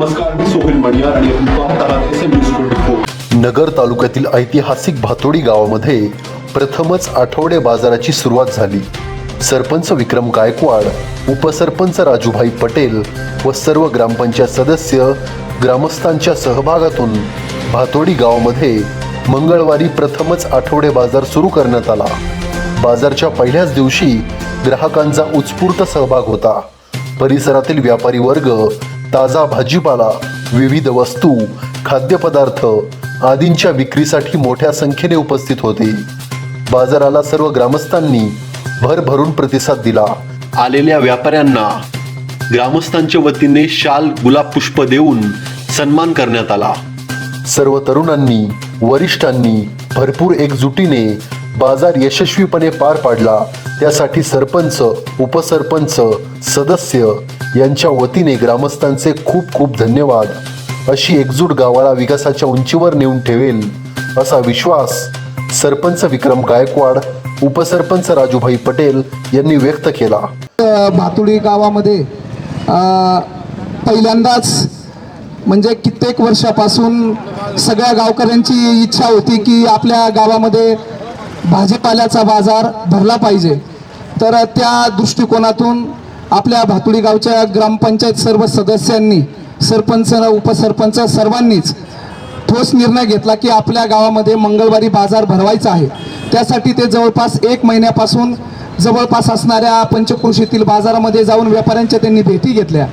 नमस्कार मी सोहेल मणियार आणि आपण पाहत आहात S M news twenty four Nagar तालुक्यातील ऐतिहासिक भातोडी गावामध्ये प्रथमच आठवडे बाजाराची सुरुवात झाली. सरपंच विक्रम गायकवाड उपसरपंच राजूभाई पटेल व सर्व ग्रामपंचायत सदस्य ग्रामस्थांच्या सहभागातून भातोडी गावामध्ये मंगळवारी प्रथमच आठवडे बाजार सुरू करण्यात आला. बाजारच्या पहिल्याच दिवशी ग्राहकांचा उत्स्फूर्त सहभाग होता. परिसरातील व्यापारी वर्ग ताजा भाजीपाला विविध वस्तू खाद्यपदार्थ आदींच्या विक्रीसाठी मोठ्या संख्येने उपस्थित होते. बाजाराला सर्व ग्रामस्थांनी भरभरून प्रतिसाद दिला. आलेल्या व्यापाऱ्यांना ग्रामस्थांच्या वतीने शाल गुलाब पुष्प देऊन सन्मान करण्यात आला. सर्व तरुणांनी वरिष्ठांनी भरपूर एकजुटीने बाजार यशस्वीपणे पार पाडला. त्यासाठी सरपंच उपसरपंच सदस्य यांच्या वतीने ग्रामस्थांचे खूप खूप धन्यवाद. अशी एकजूट गावाला विकासाच्या उंचीवर नेऊन ठेवेल असा विश्वास सरपंच विक्रम गायकवाड उपसरपंच राजूभाई पटेल यांनी व्यक्त केला. भातुडी गावामध्ये पहिल्यांदाच म्हणजे कित्येक वर्षापासून सगळ्या गावकऱ्यांची इच्छा होती की आपल्या गावामध्ये भाजीपाल्याचा बाजार भरला पाहिजे. तर त्या दृष्टिकोनातून आपल्या भातुडी गावच्या ग्रामपंचायत सर्व सदस्यांनी सरपंच उपसरपंच सर्वांनीच ठोस निर्णय घेतला की आपल्या गावामध्ये मंगळवारी बाजार भरवायचा आहे. त्यासाठी ते जवळपास एक महिन्यापासून जवळपास असणाऱ्या पंचकृषीतील बाजारामध्ये जाऊन व्यापाऱ्यांच्या त्यांनी भेटी घेतल्या.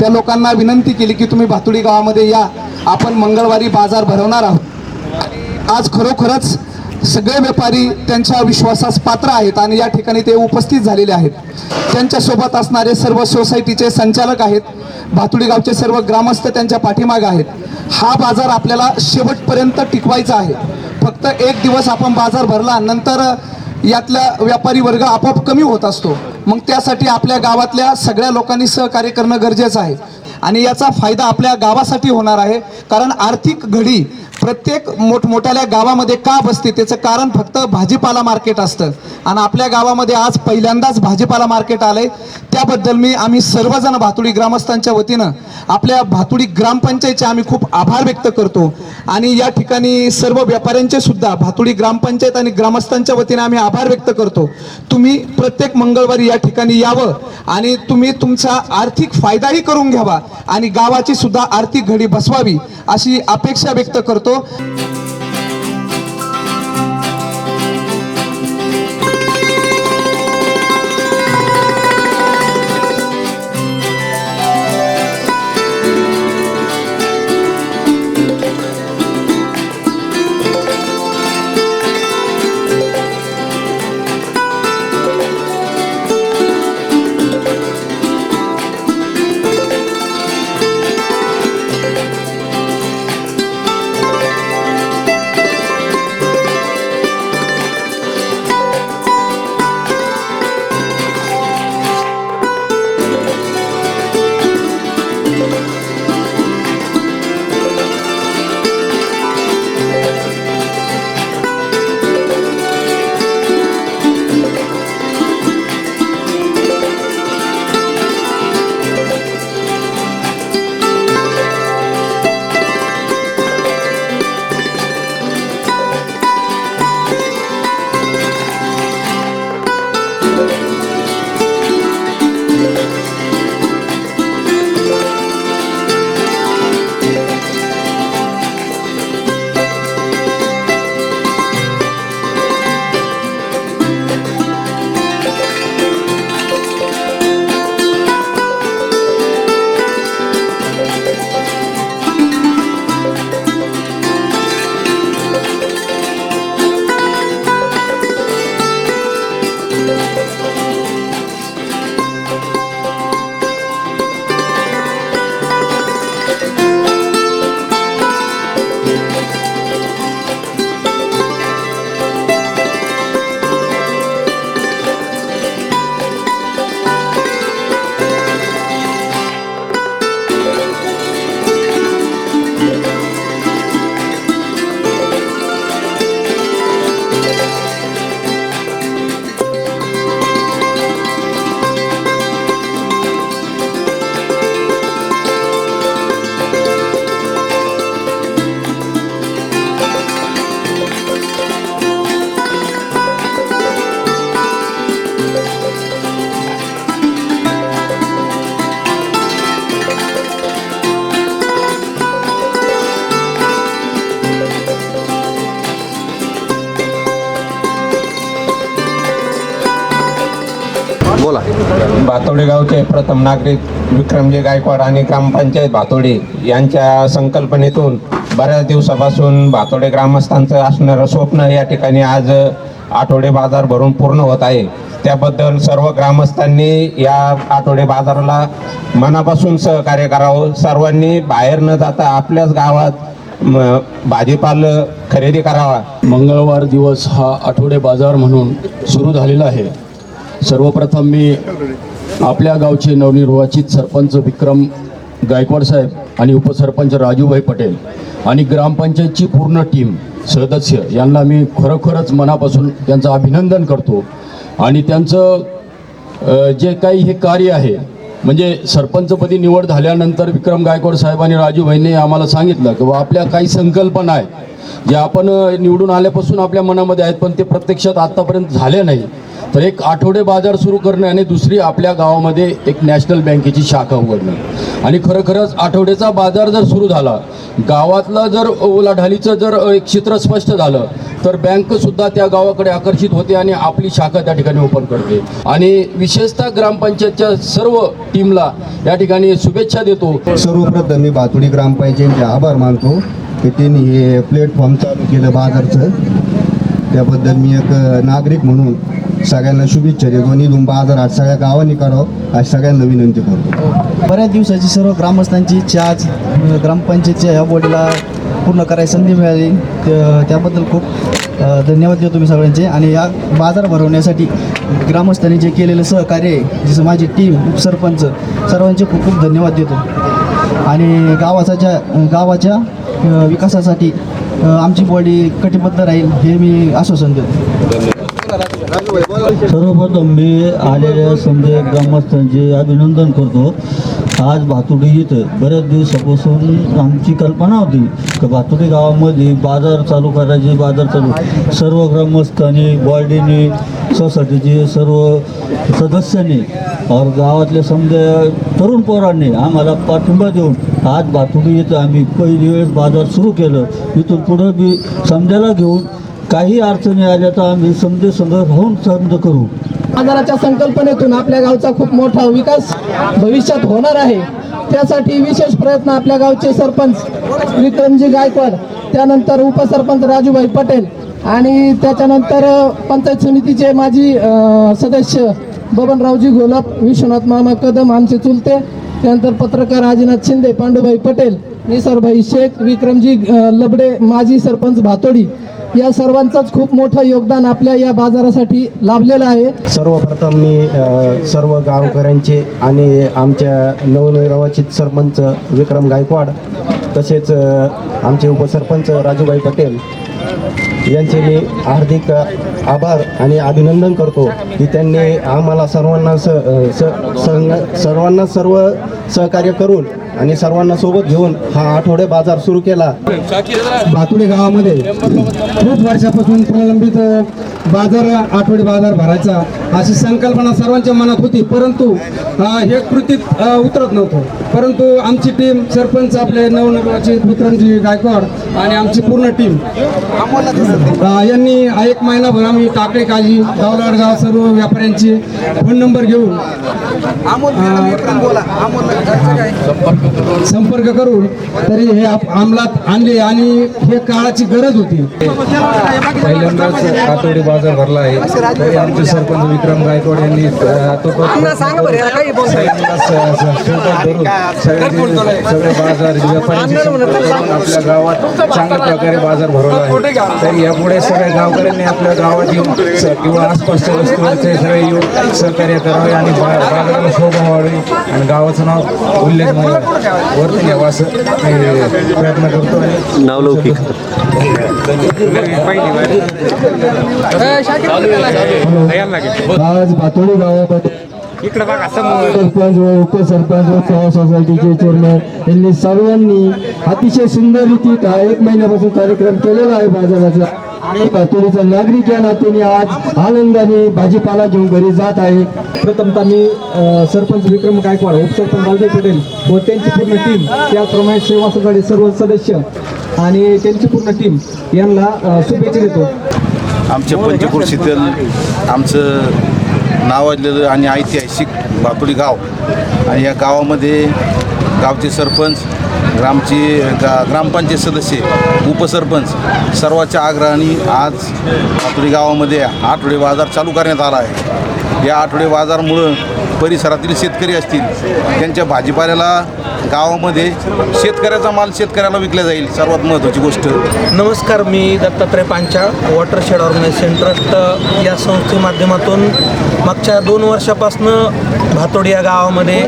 त्या लोकांना विनंती केली की तुम्ही भातुडी गावामध्ये या आपण मंगळवारी बाजार भरवणार आहोत. आज खरोखरच सगळे व्यापारी त्यांच्या विश्वासास पात्र आहेत आणि या ठिकाणी ते उपस्थित झालेले आहेत. त्यांच्यासोबत असणारे सर्व सोसायटीचे संचालक आहेत. भातुडी गावचे सर्व ग्रामस्थ त्यांच्या पाठीमागे आहेत. हा बाजार आपल्याला शेवटपर्यंत टिकवायचा आहे. फक्त एक दिवस आपण बाजार भरला नंतर यातला व्यापारी वर्ग आपोआप कमी होत असतो. मग त्यासाठी आपल्या गावातल्या सगळ्या लोकांनी सहकार्य करणं गरजेचं आहे. आणि याचा फायदा आपल्या गावासाठी होणार आहे. कारण आर्थिक घडी प्रत्येक मोठमोठ्याल्या गावामध्ये का बसते? त्याचं कारण फक्त भाजीपाला मार्केट असतं. आणि आपल्या गावामध्ये आज पहिल्यांदाच भाजीपाला मार्केट आलंय. त्याबद्दल मी आम्ही सर्वजण भातुडी ग्रामस्थांच्या वतीनं आपल्या भातुडी ग्रामपंचायतचे आम्ही खूप आभार व्यक्त करतो. आणि या ठिकाणी सर्व व्यापाऱ्यांचे सुद्धा भातुडी ग्रामपंचायत आणि ग्रामस्थांच्या वतीनं आम्ही आभार व्यक्त करतो. तुम्ही प्रत्येक मंगळवारी या ठिकाणी यावं आणि तुम्ही तुमचा आर्थिक फायदाही करून घ्यावा आणि गावाची सुद्धा आर्थिक घडी बसवावी अशी अपेक्षा व्यक्त करतो. pronto. भातोडे गावचे प्रथम नागरिक विक्रमजी गायकवाड आणि ग्रामपंचायत भातोडे यांच्या संकल्पनेतून बऱ्याच दिवसापासून भातोडे ग्रामस्थांचं असणारं स्वप्न या ठिकाणी आज आठवडे बाजार भरून पूर्ण होत आहे. त्याबद्दल सर्व ग्रामस्थांनी या आठवडे बाजाराला मनापासून सहकार्य करावं. सर्वांनी बाहेर न जाता आपल्याच गावात म, भाजीपाल खरेदी करावा. मंगळवार दिवस हा आठवडे बाजार म्हणून सुरू झालेला आहे. सर्वप्रथम मी आपल्या गावचे नवनिर्वाचित सरपंच विक्रम गायकवाड साहेब आणि उपसरपंच राजूभाई पटेल आणि ग्रामपंचायतची पूर्ण टीम सदस्य यांना मी खरोखरच मनापासून त्यांचं अभिनंदन करतो. आणि त्यांचं जे काही हे कार्य आहे म्हणजे सरपंचपदी निवड झाल्यानंतर विक्रम गायकवाड साहेब आणि राजूभाईंनी आम्हाला सांगितलं की आपल्या काही संकल्पना आहेत जे आपण निवडून आल्यापासून आपल्या मनामध्ये आहेत पण ते प्रत्यक्षात आत्तापर्यंत झाले नाही. तर एक आठवडे बाजार सुरू करणे आणि दुसरी आपल्या गावामध्ये एक नॅशनल बँकेची शाखा उघडणं. आणि खरोखरच आठवड्याचा बाजार जर सुरू झाला गावातला जर ओलाढालीचं जर एक चित्र स्पष्ट झालं तर बँकसुद्धा त्या गावाकडे आकर्षित होते आणि आपली शाखा त्या ठिकाणी ओपन करते. आणि विशेषतः ग्रामपंचायतच्या सर्व टीमला या ठिकाणी शुभेच्छा देतो. सर्वप्रथम मी भातुडी ग्रामपंचायतचे आभार मानतो की त्यांनी हे प्लॅटफॉर्म चालू केलं बाजारचं. त्याबद्दल मी एक नागरिक म्हणून सगळ्यांना शुभेच्छा देतो आणि इथून बाजार आज सगळ्या गावांनी करावं आज सगळ्यांना विनंती करतो. बऱ्याच दिवसाची सर्व ग्रामस्थांची इच्छा आज ग्रामपंचायतच्या ह्या बॉडीला पूर्ण करायची संधी मिळाली. त्या- त्याबद्दल खूप धन्यवाद देतो मी सगळ्यांचे. आणि या बाजार भरवण्यासाठी ग्रामस्थांनी जे केलेलं सहकार्य आहे जसं माझी टीम उपसरपंच सर्वांचे खूप खूप धन्यवाद देतो. आणि गावाचा ज्या गावाच्या विकासासाठी आमची बॉडी कटिबद्ध राहील हे मी आश्वासन देतो. सर्वप्रथम मी आलेल्या समजा ग्रामस्थांचे अभिनंदन करतो. आज भातुडी इथं बऱ्याच दिवसापासून आमची कल्पना होती की भातुडी गावामध्ये बाजार चालू करायचे बाजार चालू. सर्व ग्रामस्थांनी बॉर्डीने सोसायटीचे सर्व सदस्यांनी और गावातल्या समजा तरुण पोरांनी आम्हाला पाठिंबा देऊन आज भातुडी इथं आम्ही पहिली वेळेस बाजार सुरू केलं. इथून पुढं बी समजायला घेऊन काही अडचणी आल्या तर आम्ही समजे संघ राहून समज करू. आजाराच्या संकल्पनेतून आपल्या गावचा खूप मोठा विकास भविष्यात होणार आहे. त्यासाठी विशेष प्रयत्न आपल्या गावचे सरपंच विक्रमजी गायकवाड त्यानंतर उपसरपंच राजूभाई पटेल आणि त्याच्यानंतर पंचायत समितीचे माजी सदस्य बबनरावजी घोलप विश्वनाथ मामा कदम आमचे चुलते त्यानंतर पत्रकार आजीनाथ शिंदे पांडुभाई पटेल निसरभाई शेख विक्रमजी लबडे माजी सरपंच भातोडी या सर्वांचंच खूप मोठं योगदान आपल्या या बाजारासाठी लाभलेलं आहे. सर्वप्रथम मी सर्व गावकऱ्यांचे आणि आमच्या नवनिर्वाचित सरपंच विक्रम गायकवाड तसेच आमचे उपसरपंच राजूभाई पटेल यांचे मी हार्दिक आभार आणि अभिनंदन करतो की त्यांनी आम्हाला सर्वांना स स- सर्वांना सर्व सहकार्य करून आणि सर्वांना सोबत घेऊन हा आठवडे बाजार सुरू केला. भातुडे गावामध्ये खूप वर्षापासून प्रलंबित बाजार आठवडे बाजार भरायचा अशी संकल्पना सर्वांच्या मनात होती. परंतु हे कृतीत उतरत नव्हतं. परंतु आमची टीम सरपंच आपले नवनिर्वाचित विक्रमजी गायकवाड आणि आमची पूर्ण टीम यांनी एक महिनाभर आम्ही टाकळे काजी गावलाडगाव सर्व व्यापाऱ्यांचे फोन नंबर घेऊन संपर्क करून तरी हे आप- अंमलात आणले आणि हे काळाची गरज होती. पहिल्यांदाच आठवडी बाजार भरला आहे. तरी आमचे सरपंच विक्रम गायकवाड यांनी तो सगळे बाजार आपल्या गावात चांगल्या प्रकारे बाजार भरवला आहे. तर यापुढे सगळ्या गावकऱ्यांनी आपल्या गावात येऊन किंवा आसपासच्या वस्तीवरचे सगळे येऊन सहकार्य करावे आणि बाजाराला शोभा व्हावी आणि गावाचं नाव उल्लेखनीय वरती यावं असं मी प्रयत्न करतो आणि नावलौकिक आज भातोडी गावामध्ये सरपंच व उपसरपंच व सेवा सोसायटीचे चेअरमॅन यांनी सर्वांनी अतिशय सुंदर रीतीत हा एक महिन्यापासून कार्यक्रम केलेला आहे बाजाराचा. आणि पातुरीचा नागरिक या नात्याने आज आनंदाने भाजीपाला घेऊन घरी जात आहे. प्रथमतः मी सरपंच विक्रम गायकवाड उपसरपंच राजू पटेल व त्यांची पूर्ण टीम त्याचप्रमाणे सेवा सकाळी सर्व सदस्य आणि त्यांची पूर्ण टीम यांना शुभेच्छा देतो. आमच्या पंचकृषीतील आमचं नावाजलेलं आणि ऐतिहासिक भातोडी गाव. आणि या गावामध्ये गावचे सरपंच ग्रामचे गा ग्रामपंचायत सदस्य उपसरपंच सर्वांच्या आग्रहाने आज आठवडी गावामध्ये आठवडे बाजार चालू करण्यात आला आहे. या आठवडे बाजारमुळं परिसरातील शेतकरी असतील त्यांच्या भाजीपाल्याला गावामध्ये शेतकऱ्याचा माल शेतकऱ्याला विकला जाईल सर्वात महत्त्वाची गोष्ट. नमस्कार मी Dattatray Panchal watershed organisation trust या संस्थे माध्यमातून मागच्या दोन वर्षापासनं भातोडी या गावामध्ये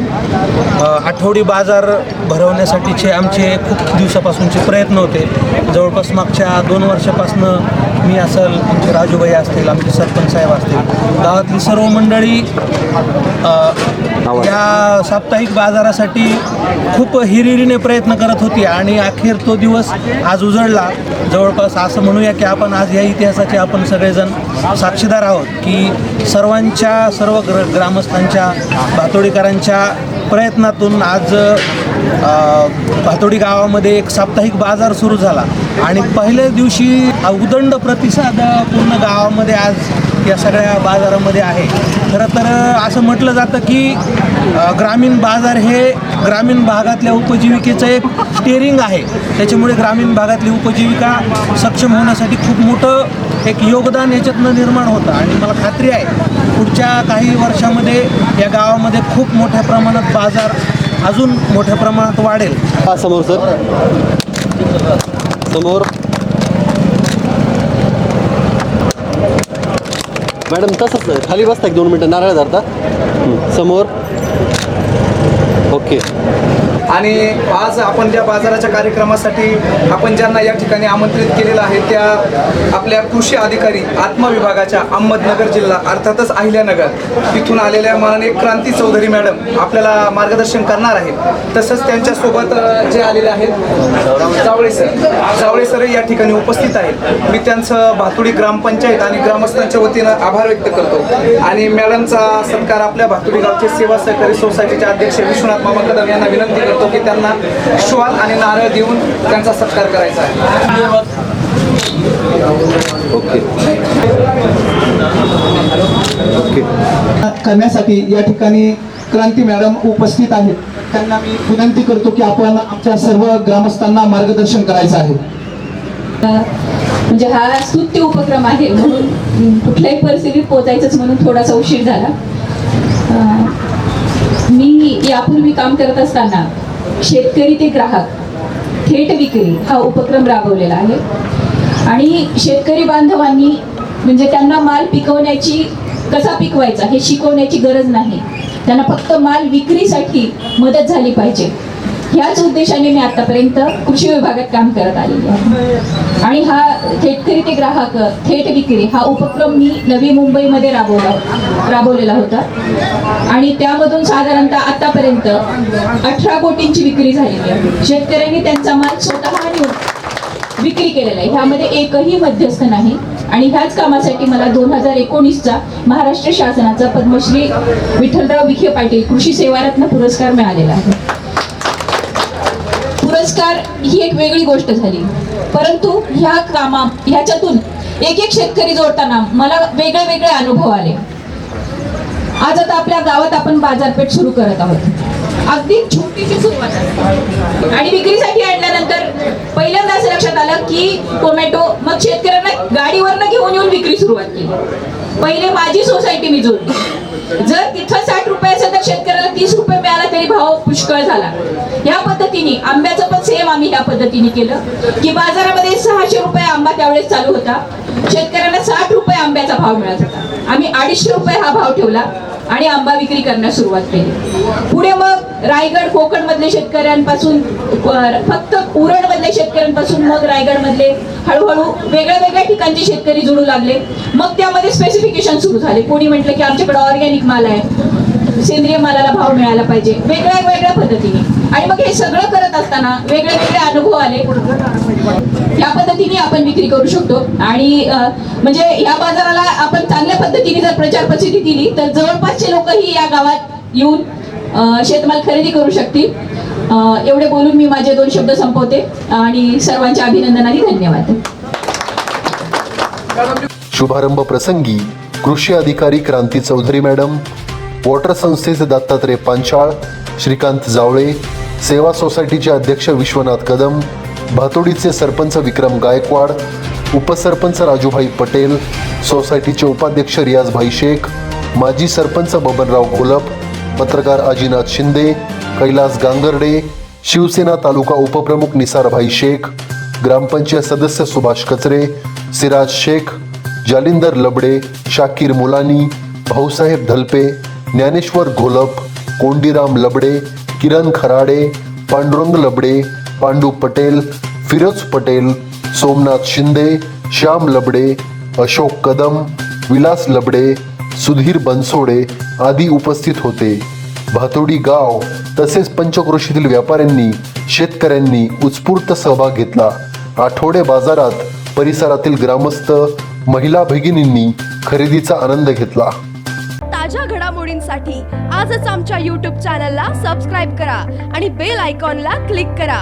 आठवडी बाजार भरवण्यासाठीचे आमचे खूप दिवसापासूनचे प्रयत्न होते. जवळपास मागच्या दोन वर्षापासनं मी असेल आमचे राजूबाई असतील आमचे सरपंच साहेब असतील गावातली सर्व मंडळी या साप्ताहिक बाजारासाठी खूप हिरिरीने प्रयत्न करत होती आणि अखेर तो दिवस आज उजळला. जवळपास असं म्हणूया की आपण आज या इतिहासाचे आपण सगळेजण साक्षीदार आहोत की सर्वांच्या सर्व ग्र ग्रामस्थांच्या भातोडीकरांच्या प्रयत्नातून आज भातोडी गावामध्ये एक साप्ताहिक बाजार सुरू झाला. आणि पहिल्या दिवशी उदंड प्रतिसाद पूर्ण गावामध्ये आज या सगळ्या बाजारामध्ये आहे. खरं तर असं म्हटलं जातं की ग्रामीण बाजार हे ग्रामीण भागातल्या उपजीविकेचं एक स्टेरिंग आहे. त्याच्यामुळे ग्रामीण भागातली उपजीविका सक्षम होण्यासाठी खूप मोठं एक योगदान याच्यातनं निर्माण होतं. आणि मला खात्री आहे पुढच्या काही वर्षामध्ये या गावामध्ये खूप मोठ्या प्रमाणात बाजार अजून मोठ्या प्रमाणात वाढेल. समोर सर. समोर. मॅडम तसंच खाली बसता एक दोन मिनटं? नारळ धरता? समोर? ओके. आणि आज आपण ज्या बाजाराच्या कार्यक्रमासाठी आपण ज्यांना या ठिकाणी आमंत्रित केलेलं आहे त्या आपल्या कृषी अधिकारी आत्मविभागाच्या अहमदनगर जिल्हा अर्थातच अहिल्यानगर तिथून आलेल्या माननीय क्रांती चौधरी मॅडम आपल्याला मार्गदर्शन करणार आहेत. तसंच त्यांच्यासोबत जे आलेले आहेत जावळे सर. जावळे सर या ठिकाणी उपस्थित आहेत. मी त्यांचं भातुडी ग्रामपंचायत आणि ग्रामस्थांच्या वतीनं आभार व्यक्त करतो. आणि मॅडमचा सत्कार आपल्या भातुडी गावचे सेवा सहकारी सोसायटीचे अध्यक्ष विश्वनाथ मामा कदम यांना विनंती करतो. की त्यांना श्वाल आणि नारळ देऊन त्यांचा सत्कार करायचा आहे. ओके. ओके. करण्यासाठी या ठिकाणी क्रांती मॅडम उपस्थित आहेत. त्यांना मी विनंती करतो की आपण आमच्या सर्व ग्रामस्थांना मार्गदर्शन करायचं आहे. म्हणजे हा स्तुत्य उपक्रम आहे म्हणून कुठल्याही परिस्थितीत पोचायचंच म्हणून थोडासा उशीर झाला. मी यापूर्वी काम करत असताना शेतकरी ते ग्राहक थेट विक्री हा उपक्रम राबवलेला आहे. आणि शेतकरी बांधवांनी म्हणजे त्यांना माल पिकवण्याची कसा पिकवायचा हे शिकवण्याची गरज नाही. त्यांना फक्त माल विक्रीसाठी मदत झाली पाहिजे. ह्याच उद्देशाने मी आतापर्यंत कृषी विभागात काम करत आलेली आहे. आणि हा शेतकरी ते ग्राहक थेट विक्री हा उपक्रम मी नवी मुंबईमध्ये राबवला राबवलेला होता. आणि त्यामधून साधारणतः आतापर्यंत अठरा कोटींची विक्री झालेली आहे. शेतकऱ्यांनी त्यांचा माल स्वतः आणि विक्री केलेला आहे. ह्यामध्ये एकही मध्यस्थ नाही. आणि ह्याच कामासाठी मला दोन हजार एकोणीसचा महाराष्ट्र शासनाचा पद्मश्री विठ्ठलराव विखे पाटील कृषी सेवारत्न पुरस्कार मिळालेला आहे. पुरस्कार ही एक वेगळी गोष्ट झाली. परंतु ह्या कामा ह्याच्यातून एक एक शेतकरी जोडताना मला वेगळे वेगळे अनुभव आले. आज आता आपल्या गावात आपण बाजारपेठ सुरू करत आहोत. अगदी छोटीशी सुरुवात आणि विक्रीसाठी आणल्यानंतर पहिल्यांदा असं लक्षात आलं की टोमॅटो मग शेतकऱ्यांना गाडीवरनं घेऊन येऊन विक्री सुरुवात केली. पहिले माझी सोसायटी मी जोडली. जर तिथं साठ रुपये असेल तर शेतकऱ्याला तीस रुपये मिळाला तरी भाव पुष्कळ झाला. या पद्धतीने आंब्याचं पण सेम आम्ही ह्या पद्धतीने केलं. की बाजारामध्ये सहाशे रुपये आंबा त्यावेळेस चालू होता. शेतकऱ्यांना साठ रुपये आंब्याचा भाव मिळत होता. आम्ही अडीचशे रुपये हा भाव ठेवला आणि आंबा विक्री करण्यास सुरुवात केली. पुढे मग रायगड कोकण मधले शेतकऱ्यांपासून फक्त उरण मधल्या शेतकऱ्यांपासून मग रायगड मधले हळूहळू वेगळ्या वेगळ्या ठिकाणचे शेतकरी जुळू लागले. मग त्यामध्ये स्पेसिफिकेशन सुरू झाले. कोणी म्हटलं की आमच्याकडे ऑर्गॅनिक माल आहे. सेंद्रिय मालाला भाव मिळाला पाहिजे. वेगळ्या वेगळ्या पद्धतीने. आणि मग हे सगळं करत असताना वेगळे वेगळे अनुभव आले. या पद्धतीने आपण विक्री करू शकतो. आणि म्हणजे या बाजाराला आपण चांगल्या पद्धतीने जर प्रचार प्रसिद्धी दिली तर जवळपासचे लोकही या गावात येऊन शेतमाल खरेदी करू शकतील. एवढे बोलून मी माझे दोन शब्द संपवते. आणि सर्वांच्या अभिनंदनाने धन्यवाद. शुभारंभ प्रसंगी कृषी अधिकारी क्रांती चौधरी मॅडम वॉटर संस्थेचे दत्तात्रय पांचाळ श्रीकांत जावळे सेवा सोसायटीचे अध्यक्ष विश्वनाथ कदम भातोडीचे सरपंच विक्रम गायकवाड उपसरपंच राजूभाई पटेल सोसायटीचे उपाध्यक्ष रियाजभाई शेख माजी सरपंच बबनराव घोलप पत्रकार अजिनाथ शिंदे कैलास गांगर्डे शिवसेना तालुका उपप्रमुख निसारभाई शेख ग्रामपंचायत सदस्य सुभाष कचरे सिराज शेख जालिंदर लबडे शाकीर मुलानी भाऊसाहेब धलपे ज्ञानेश्वर घोलप कोंडीराम लबडे किरण खराडे पांडुरंग लबडे पांडू पटेल फिरोज पटेल सोमनाथ शिंदे श्याम लबडे अशोक कदम विलास लबडे सुधीर बनसोडे आदी उपस्थित होते. भातोडी गाव तसेच पंचक्रोशीतील व्यापाऱ्यांनी शेतकऱ्यांनी उत्स्फूर्त सहभाग घेतला. आठवडे बाजारात परिसरातील ग्रामस्थ महिला भगिनींनी खरेदीचा आनंद घेतला. ताज्या घडामोडींसाठी आजच आमच्या यूट्यूब चॅनलला सबस्क्राईब करा आणि बेल आयकॉनला क्लिक करा.